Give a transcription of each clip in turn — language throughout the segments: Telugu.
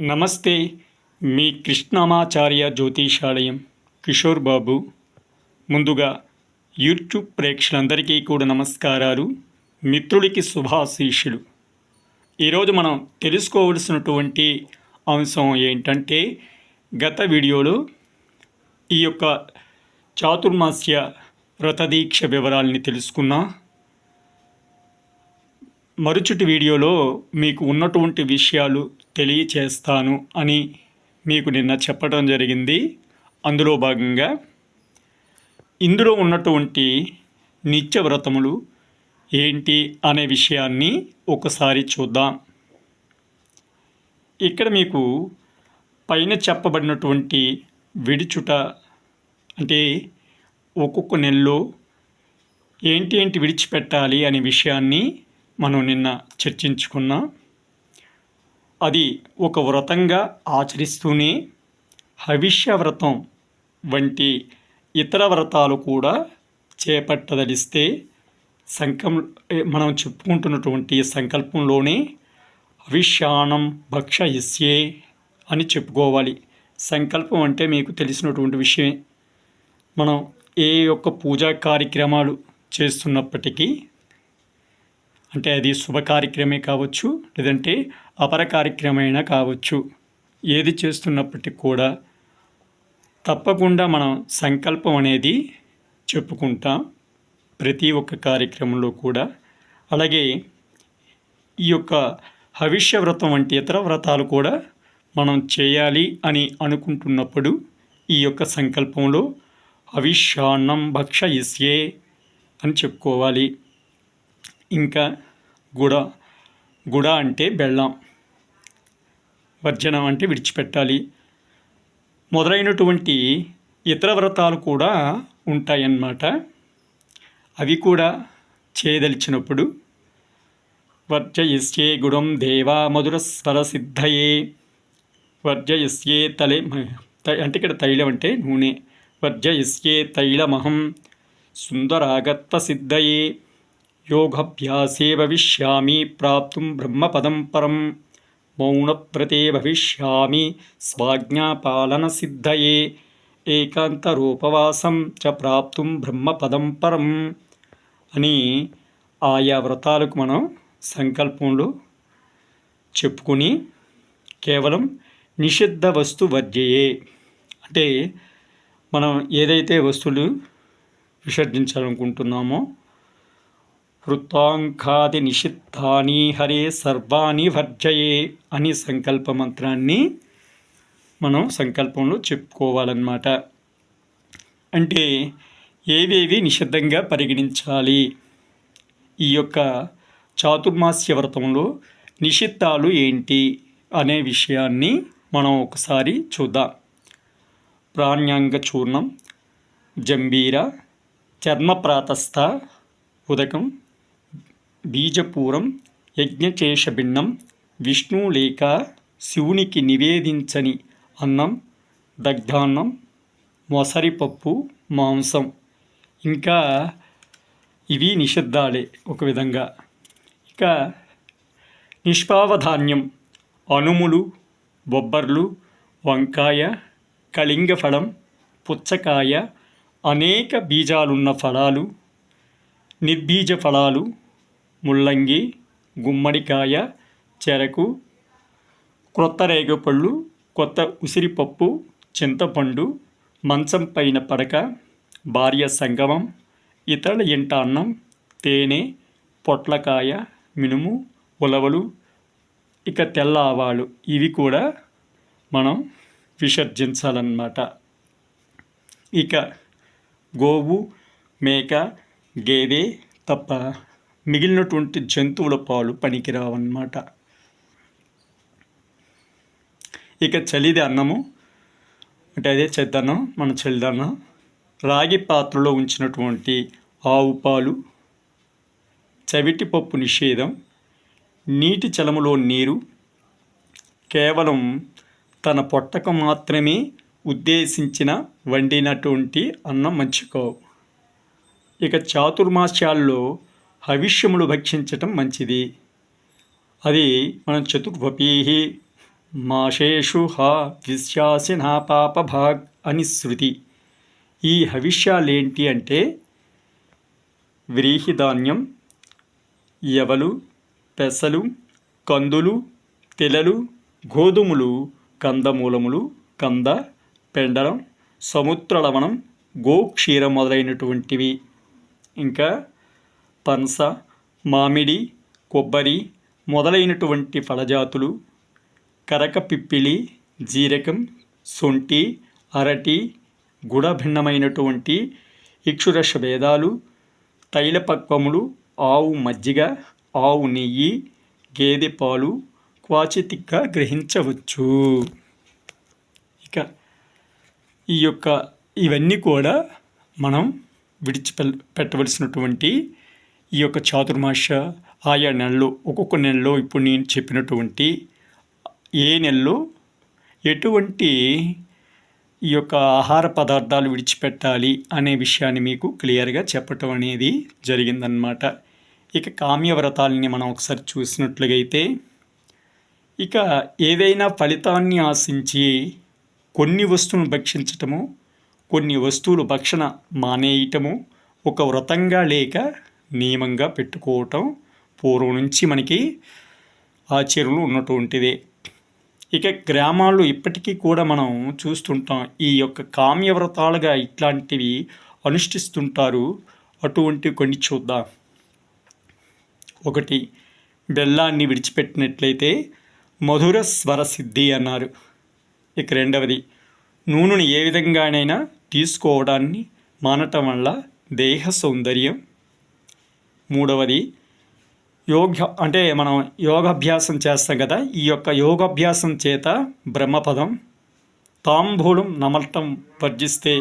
నమస్తే మీ కృష్ణమాచార్య జ్యోతిషాలయం కిషోర్ బాబు. ముందుగా యూట్యూబ్ ప్రేక్షకులందరికీ కూడా నమస్కారాలు. మిత్రుడికి శుభాశీషులు ఈరోజు మనం తెలుసుకోవలసినటువంటి అంశం ఏంటంటే గత వీడియోలో ఈ యొక్క చాతుర్మాస్య వ్రతదీక్ష వివరాలని తెలుసుకున్నా. మరుచుటి వీడియోలో మీకు ఉన్నటువంటి విషయాలు తెలియచేస్తాను అని మీకు నిన్న చెప్పడం జరిగింది. అందులో భాగంగా ఇందులో ఉన్నటువంటి నిత్య వ్రతములు ఏంటి అనే విషయాన్ని ఒకసారి చూద్దాం. ఇక్కడ మీకు పైన చెప్పబడినటువంటి విడిచుట అంటే ఒక్కొక్క నెలలో ఏంటి ఏంటి విడిచిపెట్టాలి అనే విషయాన్ని మనం నిన్న చర్చించుకున్నాం. అది ఒక వ్రతంగా ఆచరిస్తూనే హవిష్య వ్రతం వంటి ఇతర వ్రతాలు కూడా చేపట్టదలిస్తే సంకం మనం చెప్పుకుంటున్నటువంటి సంకల్పంలోనే హవిష్యానం భక్షయిస్యే అని చెప్పుకోవాలి. సంకల్పం అంటే మీకు తెలిసినటువంటి విషయమే. మనం ఏ యొక్క పూజా కార్యక్రమాలు చేస్తున్నప్పటికీ అంటే అది శుభ కార్యక్రమే కావచ్చు లేదంటే అపర కార్యక్రమైనా కావచ్చు. ఏది చేస్తున్నప్పటికీ కూడా తప్పకుండా మనం సంకల్పం అనేది చెప్పుకుంటాం. ప్రతి ఒక్క కార్యక్రమంలో కూడా. అలాగే ఈ యొక్క హవిష్య వ్రతం వంటి ఇతర వ్రతాలు కూడా మనం చేయాలి అని అనుకుంటున్నప్పుడు ఈ యొక్క సంకల్పంలో హవిష్యాన్నం ఇస్యే అని చెప్పుకోవాలి. ఇంకా గుడ గుడ అంటే బెల్లం. వర్జనం అంటే విడిచిపెట్టాలి. మొదలైనటువంటి ఇతర వ్రతాలు కూడా ఉంటాయన్నమాట. అవి కూడా చేయదలిచినప్పుడు వర్జయిస్యే గుణం దేవా మధుర స్వర సిద్ధయే. వర్జయిస్యే తలే అంటే ఇక్కడ తైలం అంటే నూనె. వర్జయిస్యే తైలమహం సుందరాగత్వ సిద్ధయే. యోగభ్యాసే భవిష్యామి ప్రాప్తుం బ్రహ్మపదం పరం. మౌనప్రతే భవిష్యామి స్వాజ్ఞాపాలన సిద్ధయే ఏకాంతరూపవాసం చ ప్రాప్తుం బ్రహ్మపదం పరం అని ఆయా వ్రతాలకు మనం సంకల్పంలో చెప్పుకొని కేవలం నిషిద్ధ వస్తు వర్జయే అంటే మనం ఏదైతే వస్తువులు విసర్జించాలనుకుంటున్నామో వృత్తాంకాది నిషిద్ధాని హరే సర్వాణి వర్జయే అని సంకల్ప మంత్రాన్ని మనం సంకల్పంలో చెప్పుకోవాలన్నమాట. అంటే ఏవేవి నిషిద్ధంగా పరిగణించాలి? ఈ యొక్క చాతుర్మాస్య వ్రతంలో నిషిద్ధాలు ఏంటి అనే విషయాన్ని మనం ఒకసారి చూద్దాం. ప్రాణ్యాంగ చూర్ణం జంబీర చర్మప్రాతస్థ ఉదకం బీజపూరం యజ్ఞశేషభిన్నం విష్ణు లేక శివునికి నివేదించని అన్నం దగ్ధాన్నం మొసరిపప్పు మాంసం ఇంకా ఇవి నిషిద్ధాలే ఒక విధంగా ఇక నిష్పావధాన్యం అనుములు బొబ్బర్లు వంకాయ కళింగ ఫలం పుచ్చకాయ అనేక బీజాలున్న ఫలాలు నిర్బీజ ఫలాలు ముల్లంగి గుమ్మడికాయ చెరకు క్రొత్త రేగపళ్ళు కొత్త ఉసిరిపప్పు చింతపండు మంచం పైన పడక భార్య సంగమం ఇతరుల ఇంట అన్నం తేనె పొట్లకాయ మినుము ఉలవలు ఇక తెల్ల ఆవాలు ఇవి కూడా మనం విసర్జించాలన్నమాట. ఇక గోవు మేక గేదె తప్ప మిగిలినటువంటి జంతువుల పాలు పనికిరావన్నమాట. ఇక చలిది అన్నము అంటే అదే చెద్దన్నం మన చలిదన్నం. రాగి పాత్రలో ఉంచినటువంటి ఆవు పాలు చవిటి పప్పు నిషేధం నీటి చలములో నీరు కేవలం తన పొట్టకు మాత్రమే ఉద్దేశించిన వండినటువంటి అన్నం మంచుకో. ఇక చాతుర్మాస్యాల్లో హవిష్యములు భక్షించటం మంచిది. అది మనం చతుర్వపీ మాషేషు హా విశ్యాసిన పాపభాగ్ అని శృతి. ఈ హవిష్యాలేంటి అంటే వ్రీహిధాన్యం ఎవలు పెసలు కందులు తెలలు గోధుమలు కందమూలములు కంద పెండలం సముద్ర లవణం గోక్షీరం మొదలైనటువంటివి. ఇంకా పనస మామిడి కొబ్బరి మొదలైనటువంటి ఫలజాతులు కరక పిప్పిలి జీరకం సొంటి అరటి గుణభిన్నమైనటువంటి ఇక్షురష భేదాలు తైలపక్వములు ఆవు మజ్జిగ ఆవు నెయ్యి గేదె పాలు క్వాచితిక్గా గ్రహించవచ్చు. ఇక ఈ యొక్క ఇవన్నీ కూడా మనం విడిచి పెట్టవలసినటువంటి ఈ యొక్క చాతుర్మాస ఆయా నెలలో ఒక్కొక్క నెలలో ఇప్పుడు నేను చెప్పినటువంటి ఏ నెలలో ఎటువంటి ఈ యొక్క ఆహార పదార్థాలు విడిచిపెట్టాలి అనే విషయాన్ని మీకు క్లియర్గా చెప్పటం అనేది జరిగిందనమాట ఇక కామ్యవ్రతాలని మనం ఒకసారి చూసినట్లుగైతే ఇక ఏదైనా ఫలితాన్ని ఆశించి కొన్ని వస్తువులను భక్షించటము కొన్ని వస్తువులు భక్షణ మానేయటము ఒక వ్రతంగా లేక నియమంగా పెట్టుకోవటం పూర్వం నుంచి మనకి ఆచరణలు ఉన్నటువంటిదే. ఇక గ్రామాల్లో ఇప్పటికీ కూడా మనం చూస్తుంటాం ఈ యొక్క కామ్యవ్రతాలుగా ఇట్లాంటివి అనుష్ఠిస్తుంటారు. అటువంటి కొన్ని చూద్దాం. ఒకటి బెల్లాన్ని విడిచిపెట్టినట్లయితే మధుర స్వర సిద్ధి అన్నారు. ఇక రెండవది నూనెను ఏ విధంగానైనా తీసుకోవడాన్ని మానటం వల్ల దేహ సౌందర్యం మూడవది యోగ అంటే మనం యోగాభ్యాసం చేస్తాం కదా ఈ యొక్క యోగాభ్యాసం చేత బ్రహ్మపదం తాంబూలం నమలటం వర్జిస్తే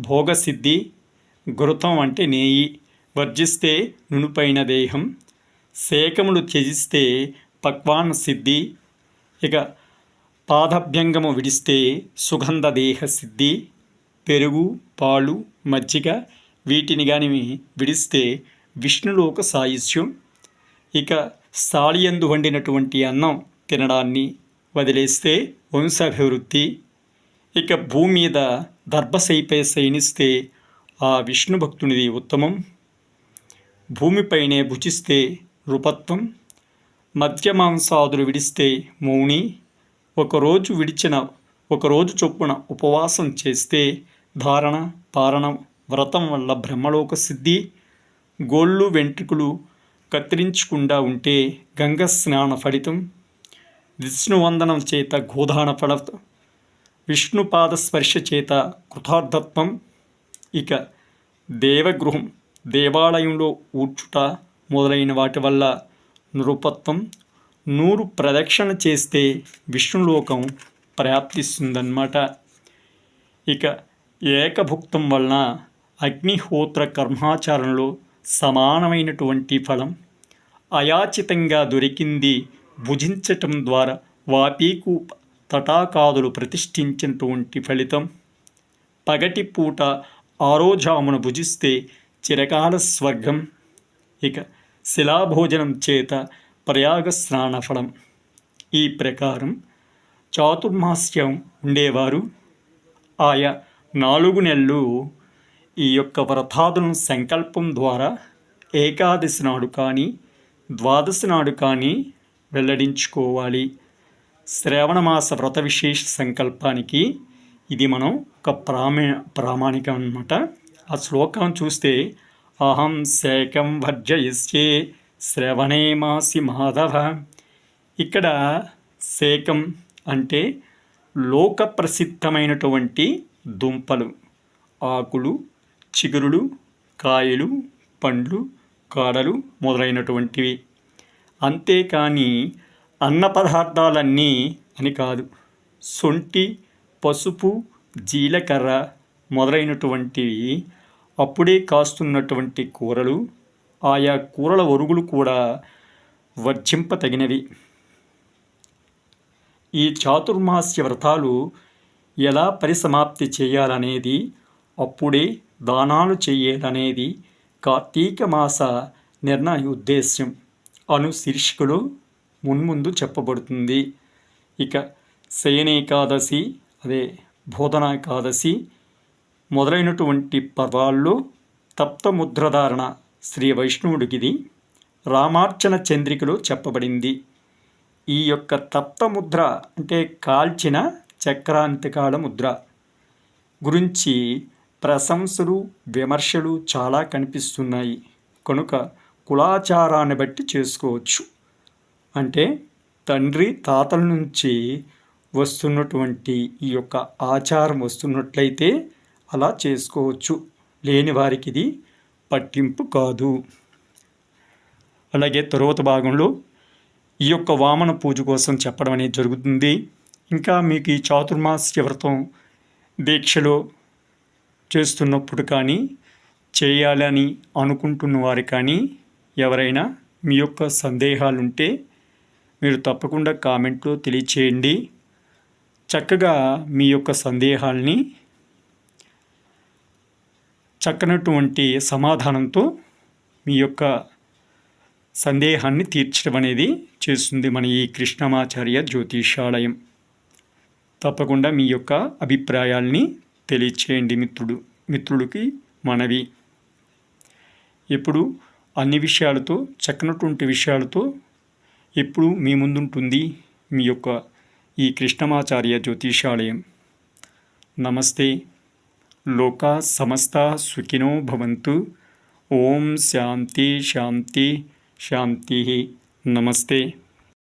భోగసిద్ధి గురుతం అంటే నేయి వర్జిస్తే నునుపైన దేహం శేకములు త్యజిస్తే పక్వాన్ సిద్ధి ఇక పాదభ్యంగము విడిస్తే సుగంధ దేహ సిద్ధి పెరుగు పాలు మజ్జిగ వీటిని కానీ విడిస్తే విష్ణులోక సాయుష్యం ఇక సాళియందు వండినటువంటి అన్నం తినడాన్ని వదిలేస్తే వంశాభివృద్ధి. ఇక భూమి మీద దర్భశైపై శయనిస్తే ఆ విష్ణు భక్తునిది ఉత్తమం. భూమిపైనే భుజిస్తే నృపత్వం మద్యమాంసాదులు విడిస్తే మౌని. ఒకరోజు విడిచిన ఒకరోజు చొప్పున ఉపవాసం చేస్తే ధారణ పారణం వ్రతం వల్ల బ్రహ్మలోక సిద్ధి. గోళ్ళు వెంట్రుకలు కత్తిరించకుండా ఉంటే గంగ స్నాన ఫలితం. విష్ణువందనం చేత గోదాన ఫల విష్ణుపాద స్పర్శ చేత కృతార్థత్వం. ఇక దేవగృహం దేవాలయంలో ఊడ్చుట మొదలైన వాటి వల్ల నృపత్వం. నూరు ప్రదక్షిణ చేస్తే విష్ణులోకం ప్రాప్తిస్తుందన్నమాట. ఇక ఏకభుక్తం వలన అగ్నిహోత్ర కర్మాచారంలో సమానమైనటువంటి ఫలం అయాచితంగా దొరికింది భుజించటం ద్వారా వాపీకు తటాకాదులు ప్రతిష్ఠించినటువంటి ఫలితం. పగటి పూట ఆరోజామును భుజిస్తే చిరకాల స్వర్గం. ఇక శిలాభోజనం చేత ప్రయాగ స్నాన ఫలం. ఈ ప్రకారం చాతుర్మాస్యం ఉండేవారు. ఆయా నాలుగు నెలలు ఈ యొక్క వ్రతాదులను సంకల్పం ద్వారా ఏకాదశి నాడు కానీ ద్వాదశి నాడు కానీ వెల్లడించుకోవాలి. శ్రావణమాస వ్రత విశేష సంకల్పానికి ఇది మనం ఒక ప్రామే ప్రామాణికం అనమాట ఆ శ్లోకం చూస్తే అహం శేకం వర్జయిష్యే శ్రవణే మాసి మాధవ. ఇక్కడ శేకం అంటే లోక ప్రసిద్ధమైనటువంటి దుంపలు ఆకులు చిగురులు కాయలు పండ్లు కాడలు మొదలైనటువంటివి. అంతేకాని అన్న పదార్థాలన్నీ అని కాదు. సొంటి పసుపు జీలకర్ర మొదలైనటువంటివి అప్పుడే కాస్తున్నటువంటి కూరలు ఆయా కూరల ఒరుగులు కూడా వర్జింపతగినవి. ఈ చాతుర్మాస్య వ్రతాలు ఎలా పరిసమాప్తి చేయాలనేది అప్పుడే దానాలు చేయాలనేది కార్తీక మాస నిర్ణయ ఉద్దేశ్యం. అను శీర్షికలో మున్ముందు చెప్పబడుతుంది. ఇక శయనేకాదశి అదే బోధన ఏకాదశి మొదలైనటువంటి పర్వాల్లో తప్తముద్రధారణ శ్రీ వైష్ణవుడికిది రామార్చన చంద్రికలో చెప్పబడింది. ఈ యొక్క తప్తముద్ర అంటే కాల్చిన చక్రాంతికాల ముద్ర గురించి ప్రశంసలు విమర్శలు చాలా కనిపిస్తున్నాయి. కనుక కులాచారాన్ని బట్టి చేసుకోవచ్చు. అంటే తండ్రి తాతల నుంచి వస్తున్నటువంటి ఈ యొక్క ఆచారం వస్తున్నట్లయితే అలా చేసుకోవచ్చు. లేని వారికి ఇది పట్టింపు కాదు. అలాగే తరువాత భాగంలో ఈ యొక్క వామన పూజ కోసం చెప్పడం అనేది జరుగుతుంది. ఇంకా మీకు ఈ చాతుర్మాస్య వ్రతం దీక్షలో చేస్తున్నప్పుడు కానీ చేయాలని అనుకుంటున్న వారు కానీ ఎవరైనా మీ యొక్క సందేహాలు ఉంటే మీరు తప్పకుండా కామెంట్లో తెలియచేయండి. చక్కగా మీ యొక్క సందేహాల్ని చక్కనటువంటి సమాధానంతో మీ యొక్క సందేహాన్ని తీర్చడం అనేది చేస్తుంది మన ఈ కృష్ణమాచార్య జ్యోతిషాలయం. తప్పకుండా మీ యొక్క అభిప్రాయాల్ని తెలియచేయండి మిత్రుడు మిత్రుడికి మనవి. ఎప్పుడు అన్ని విషయాలతో చక్కనటువంటి విషయాలతో ఎప్పుడు మీ ముందుంటుంది మీ యొక్క ఈ కృష్ణమాచార్య జ్యోతిషాలయం. నమస్తే. లోకా సమస్త సుఖినో భవంతు. ఓం శాంతి శాంతి శాంతి. నమస్తే.